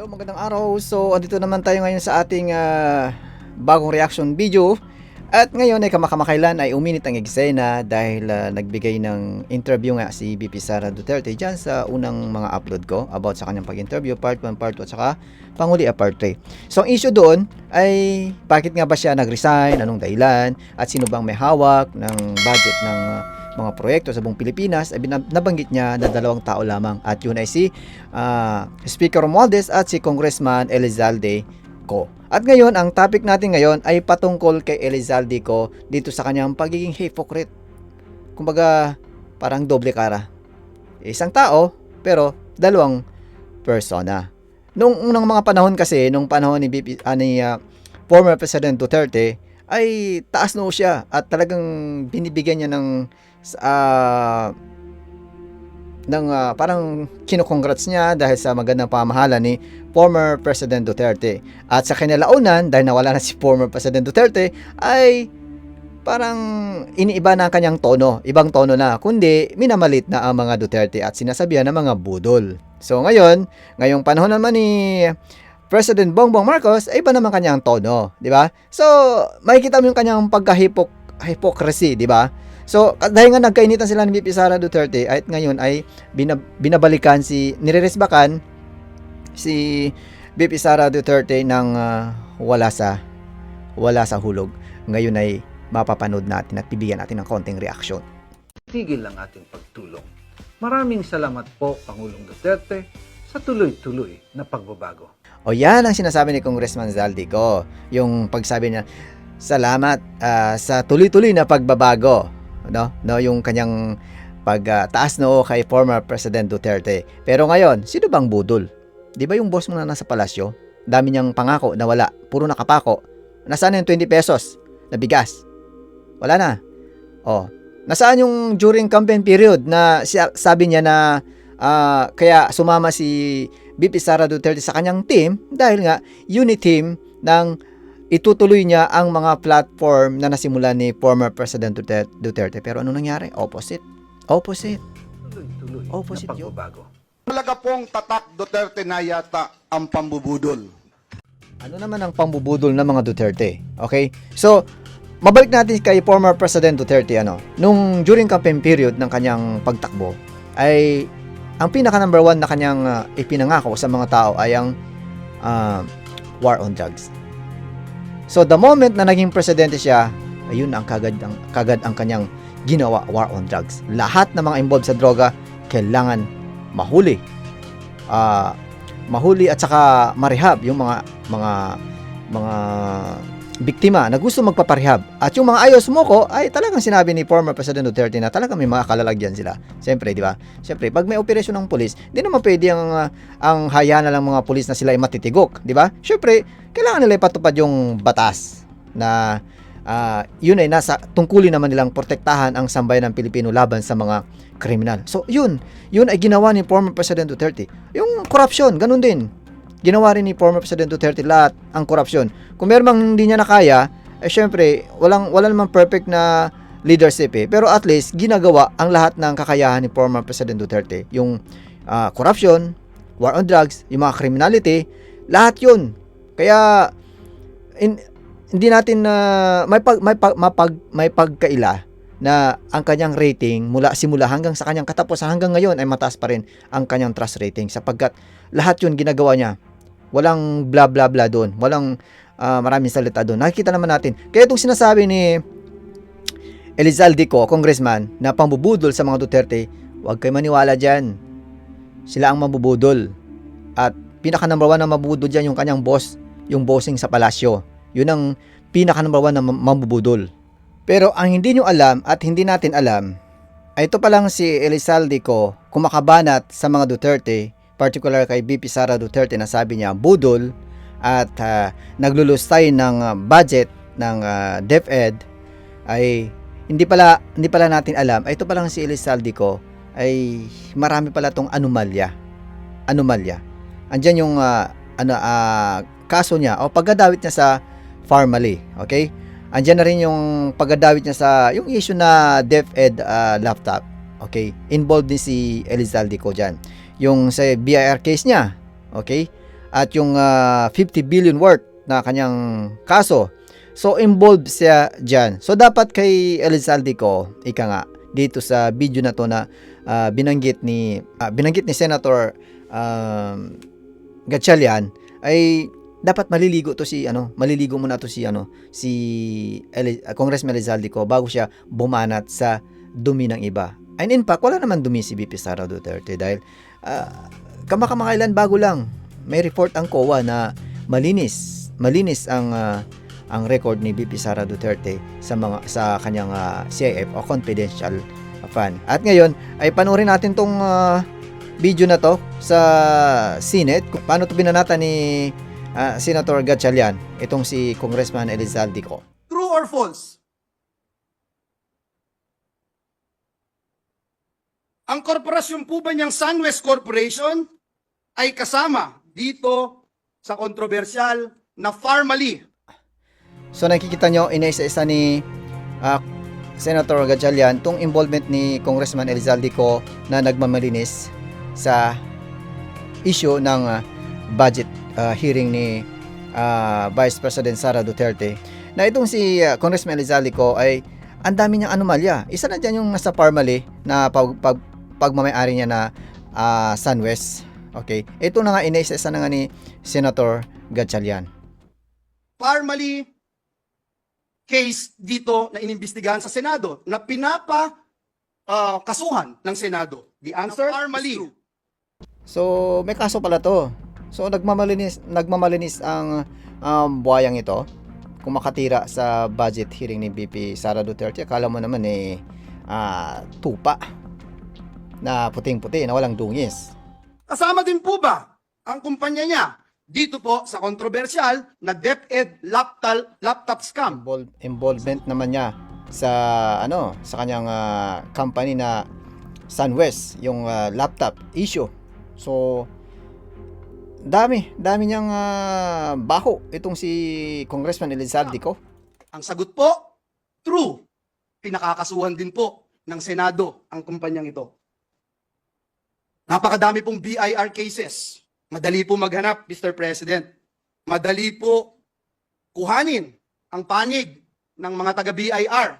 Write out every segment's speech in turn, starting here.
Hello, magandang araw. So, andito naman tayo ngayon sa ating ah, bagong reaction video. At ngayon ay kamakamakailan ay uminit ang eksena dahil ah, nagbigay ng interview nga si BP Sara Duterte dyan sa unang mga upload ko about sa kanyang pag-interview, part 1, part 2 at saka panghuli a part 3. So, ang issue doon ay bakit nga ba siya nag-resign, anong dahilan, at sino bang may hawak ng budget ng ah, mga proyekto sa buong Pilipinas, ay nabanggit niya na dalawang tao lamang at yun ay si ah, Speaker Romualdez at si Congressman Elizalde Co. At ngayon, ang topic natin ngayon ay patungkol kay Elizalde Co dito sa kanyang pagiging hypocrite. Kumbaga, parang doble kara. Isang tao, pero dalawang persona. Nung unang mga panahon kasi, nung panahon ni, BP, ah, ni ah, former President Duterte, ay taas no siya at talagang binibigyan niya ng ah ng ah, parang kinokongrats niya dahil sa magandang pamahala ni former President Duterte. At sa kinalaunan, dahil nawala na si former President Duterte, ay parang iniiba na ang kanyang tono. Ibang tono na, kundi minamalit na ang mga Duterte at sinasabihan ng mga budol. So ngayon, ngayong panahon naman ni President Bongbong Marcos, ay iba naman kanyang tono, di ba? So, makikita mo yung kanyang pagka-hypocrisy, di ba? So, dahil nga nagkainitan sila ni VP Sara Duterte at ngayon ay binab- binabalikan si nireresbakan si VP Sara Duterte ng ah, wala sa wala sa hulog. Ngayon ay mapapanood natin at bibigyan natin ng konting reaksyon. tigil ang ating pagtulong. Maraming salamat po, Pangulong Duterte, sa tuloy-tuloy na pagbabago. O yan ang sinasabi ni Congressman Zaldico. Yung pagsabi niya, salamat ah, sa tuloy-tuloy na pagbabago. No? No, yung kanyang pagtaas noo kay former President Duterte. Pero ngayon, sino bang budol? 'Di ba yung boss mo na nasa palasyo? Dami niyang pangako na wala, puro nakapako. Nasaan yung 20 pesos na bigas? Wala na. Oh, nasaan yung during campaign period na sabi niya na ah, kaya sumama si BP Sara Duterte sa kanyang team dahil nga unit team ng itutuloy niya ang mga platform na nasimula ni former President Duterte. Pero ano nangyari? Opposite. Opposite. Tuloy-tuloy Opposite na yun. pagbabago. Talaga pong tatak Duterte na yata ang pambubudol. Ano naman ang pambubudol ng mga Duterte? Okay? So, mabalik natin kay former President Duterte ano. Nung during campaign period ng kanyang pagtakbo ay ang pinaka number one na kanyang ah, ipinangako sa mga tao ay ang ah, war on drugs. So the moment na naging presidente siya, ayun ang kagad ang kagad ang kanyang ginawa war on drugs. Lahat ng mga involved sa droga kailangan mahuli. Ah, mahuli at saka marehab yung mga mga mga biktima na gusto magpaparehab. At yung mga ayaw sumuko ay talagang sinabi ni former President Duterte na talagang may mga kalalagyan sila. Siyempre, di ba? Siyempre, pag may operasyon ng pulis, di naman pwede ang, ah, ang hayaan na lang mga pulis na sila ay matitigok, di ba? Siyempre, kailangan nila ipatupad yung batas na ah, yun ay nasa tungkulin naman nilang protektahan ang sambayan ng Pilipino laban sa mga kriminal. So, yun. Yun ay ginawa ni former President Duterte. Yung corruption, ganun din ginawa rin ni former President Duterte lahat ang korupsyon. Kung meron mang hindi niya nakaya, eh syempre, walang, wala namang perfect na leadership eh. Pero at least, ginagawa ang lahat ng kakayahan ni former President Duterte. Yung ah, corruption, war on drugs, yung mga criminality, lahat yun. Kaya, in- hindi natin na may pag may pag, mapag, may pagkaila na ang kanyang rating mula simula hanggang sa kanyang katapusan hanggang ngayon ay mataas pa rin ang kanyang trust rating sapagkat lahat yun ginagawa niya Walang bla bla bla doon. Walang ah, maraming salita doon. Nakikita naman natin. Kaya itong sinasabi ni Elizalde ko, congressman, na pambubudol sa mga Duterte, huwag kayo maniwala dyan. Sila ang mabubudol. At pinaka number one na mabubudol dyan yung kanyang boss, yung bossing sa palasyo. Yun ang pinaka number one na mabubudol. Pero ang hindi nyo alam at hindi natin alam, ay ito pa lang si Elizalde ko kumakabanat sa mga Duterte particular kay BP Sara Duterte na sabi niya budol at uh, naglulustay ng ah, budget ng ah, DepEd ay hindi pala hindi pala natin alam. Ay ito pa lang si Elizalde ko ay marami pala tong anomalya anomalya. Andyan yung ah, ano ah, kaso niya o pagkadawit niya sa Farmally okay? Andyan na rin yung pagkadawit niya sa yung issue na DepEd ah, laptop okay? Involved din si Elizalde ko dyan yung sa BIR case niya. Okay? at yung ah, 50 billion worth na kanyang kaso. So involved siya diyan. So dapat kay Elizalde ko, ika nga dito sa video na to na ah, binanggit ni ah, binanggit ni Senator um, Gatchalian ay dapat maliligo to si ano, maliligo muna to si ano, si Eli, ah, Congressman Elizalde ko bago siya bumanat sa dumi ng iba. And in fact, wala naman dumi si BP Sara Duterte dahil ah, kamakamakailan bago lang may report ang COA na malinis, malinis ang ah, ang record ni BP Sara Duterte sa mga sa kanyang ah, CIF o confidential fund. At ngayon ay panoorin natin tong ah, video na to sa Senate kung paano to binanata ni ah, Senator Gatchalian itong si Congressman Elizalde ko. True or false? Ang korporasyon po ba niyang SunWest Corporation ay kasama dito sa kontrobersyal na Farmally. So nakikita nyo, inaisa-isa ni ah, Senator Gatchalian tong involvement ni Congressman Elizalde ko na nagmamalinis sa issue ng ah, budget ah, hearing ni ah, Vice President Sara Duterte na itong si ah, Congressman Elizalde ko ay ang dami niyang anomalya. Isa na dyan yung nasa Parmali na pag, pag, pagmamayari niya na ah, SunWest. Okay. Ito na nga inaisa-isa na nga ni Senator Gatchalian. Farmally case dito na inimbestigahan sa Senado na pinapa ah, kasuhan ng Senado. The answer true. So, may kaso pala to. So, nagmamalinis, nagmamalinis ang um, buhayang ito. Kung makatira sa budget hearing ni BP Sara Duterte, akala mo naman eh, ah, tupa na puting-puti, na walang dungis. Kasama din po ba ang kumpanya niya dito po sa kontrobersyal na DepEd laptop, laptop scam? Invol- involvement naman niya sa ano sa kanyang ah, company na SunWest yung ah, laptop issue so dami dami niyang ah, baho itong si Congressman Elizalde ko Ang sagot po, true. Pinakakasuhan din po ng Senado ang kumpanyang ito. Napakadami pong BIR cases. Madali po maghanap, Mr. President. Madali po kuhanin ang panig ng mga taga-BIR.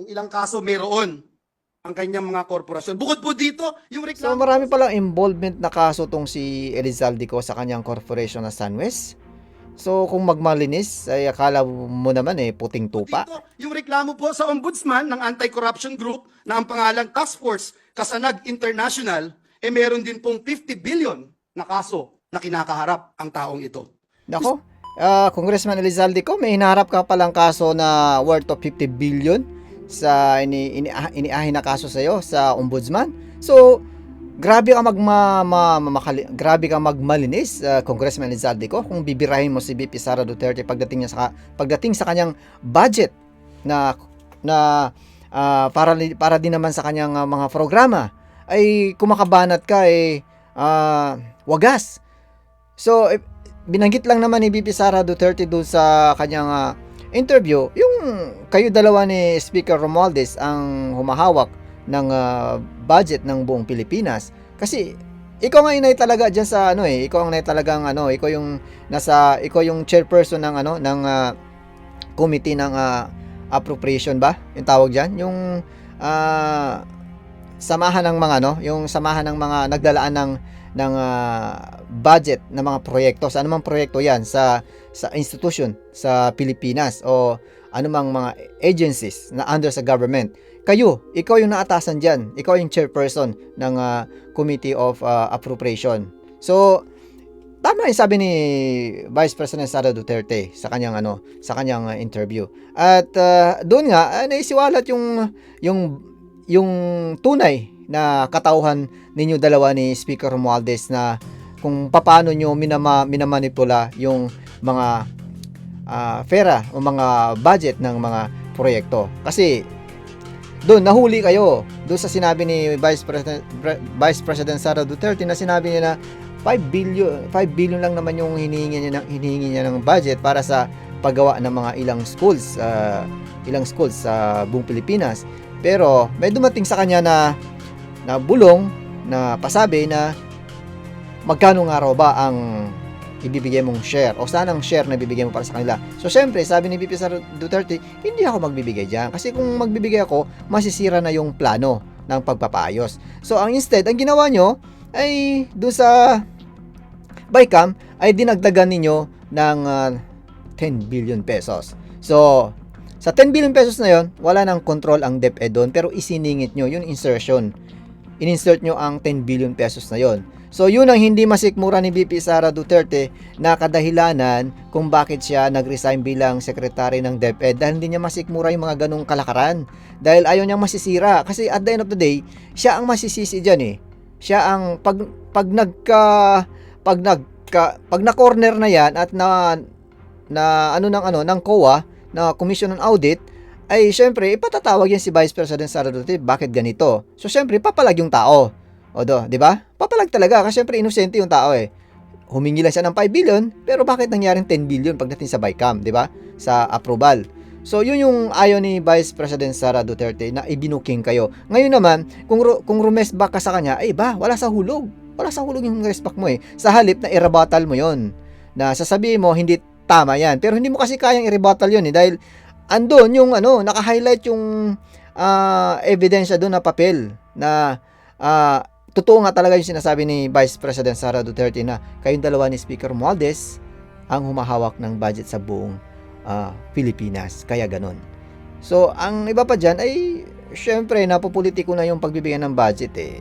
Kung ilang kaso mayroon ang kanyang mga korporasyon. Bukod po dito, yung so reklamo... marami palang involvement na kaso tong si Elizalde ko sa kanyang corporation na SunWest so kung magmalinis ay akala mo naman eh puting tupa Dito, yung reklamo po sa ombudsman ng anti-corruption group na ang pangalang Task Force Kasanag International, eh meron din pong 50 billion na kaso na kinakaharap ang taong ito. Nako, ah, Congressman Elizalde ko, may hinaharap ka palang kaso na worth of 50 billion sa ini, ini, iniahin na kaso sa iyo sa ombudsman. So, grabe ka magma, ma, ma- makali- grabe ka magmalinis, ah, Congressman Elizalde ko, kung bibirahin mo si BP Sara Duterte pagdating niya sa pagdating sa kanyang budget na na ah, para para din naman sa kanyang ah, mga programa ay kumakabanat ka eh ah, wagas. So, eh, binanggit lang naman ni BP Sara Duterte doon sa kanyang ah, interview, yung kayo dalawa ni Speaker Romualdez ang humahawak ng ah, budget ng buong Pilipinas. Kasi ikaw nga inay talaga diyan sa ano eh, ikaw ang inay talagang ano, ikaw yung nasa ikaw yung chairperson ng ano ng ah, committee ng ah, appropriation ba? Yung tawag diyan, yung ah, samahan ng mga ano, yung samahan ng mga nagdalaan ng ng ah, budget ng mga proyekto. Sa anumang proyekto 'yan sa sa institution sa Pilipinas o anumang mga agencies na under sa government. Kayo, ikaw yung naatasan diyan. Ikaw yung chairperson ng ah, Committee of ah, Appropriation. So, tama yung sabi ni Vice President Sara Duterte sa kanyang ano, sa kanyang ah, interview. At ah, doon nga ah, naisiwalat yung yung yung tunay na katauhan ninyo dalawa ni Speaker Romualdez na kung paano nyo minama, minamanipula yung mga ah, pera o mga budget ng mga proyekto. Kasi doon nahuli kayo doon sa sinabi ni Vice President Pre- Vice President Sara Duterte na sinabi niya na 5 billion 5 billion lang naman yung hinihingi niya ng hinihingi niya ng budget para sa paggawa ng mga ilang schools ah, ilang schools sa buong Pilipinas. Pero may dumating sa kanya na na bulong na pasabi na magkano nga raw ba ang ibibigay mong share o saan ang share na ibibigay mo para sa kanila. So, syempre, sabi ni VP Sara Duterte, hindi ako magbibigay dyan. Kasi kung magbibigay ako, masisira na yung plano ng pagpapaayos. So, ang instead, ang ginawa nyo ay doon sa Bycam ay dinagdagan ninyo ng ah, 10 billion pesos. So, sa 10 billion pesos na yon, wala nang control ang DepEd doon pero isiningit nyo yung insertion. In-insert nyo ang 10 billion pesos na yon. So, yun ang hindi masikmura ni VP Sara Duterte na kadahilanan kung bakit siya nag-resign bilang secretary ng DepEd dahil hindi niya masikmura yung mga ganong kalakaran. Dahil ayaw niyang masisira. Kasi at the end of the day, siya ang masisisi dyan eh. Siya ang pag, pag nagka pag nagka pag na corner na yan at na na ano ng ano ng COA na Commission on Audit ay syempre ipatatawag yan si Vice President Sara Duterte bakit ganito? So syempre papalag yung tao. O do di ba? Papalag talaga kasi syempre inosente yung tao eh. Humingi lang siya ng 5 billion pero bakit nangyaring 10 billion pagdating sa BICAM di ba? Sa approval. So, yun yung ayaw ni Vice President Sara Duterte na ibinuking kayo. Ngayon naman, kung, ru- kung rumes back ka sa kanya, ay ba, wala sa hulog. Wala sa hulog yung respect mo eh. Sa halip na irabatal mo yon Na sasabihin mo, hindi tama yan. Pero hindi mo kasi kayang irabatal yun eh. Dahil andun yung ano, naka-highlight yung ah, ebidensya doon na papel na ah, totoo nga talaga yung sinasabi ni Vice President Sara Duterte na kayong dalawa ni Speaker Romualdez ang humahawak ng budget sa buong ah, Pilipinas. Kaya ganun. So, ang iba pa dyan ay syempre napopolitiko na yung pagbibigyan ng budget eh.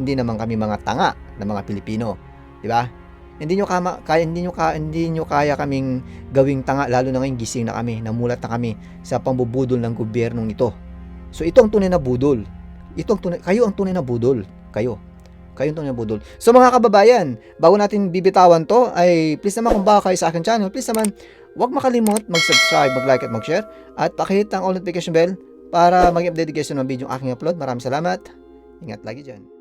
Hindi naman kami mga tanga na mga Pilipino, 'di ba? Hindi nyo kama, kaya hindi nyo ka, hindi nyo kaya kaming gawing tanga lalo na ngayon gising na kami, namulat na kami sa pambubudol ng gobyernong ito. So ito ang tunay na budol. Ito ang tunay, kayo ang tunay na budol. Kayo. Kayo ang tunay na budol. So mga kababayan, bago natin bibitawan to, ay please naman kung baka kayo sa akin channel, please naman huwag makalimot mag-subscribe, mag-like at mag-share at pakihit ang all notification bell para maging updated kayo sa mga video aking upload. Maraming salamat. Ingat lagi dyan.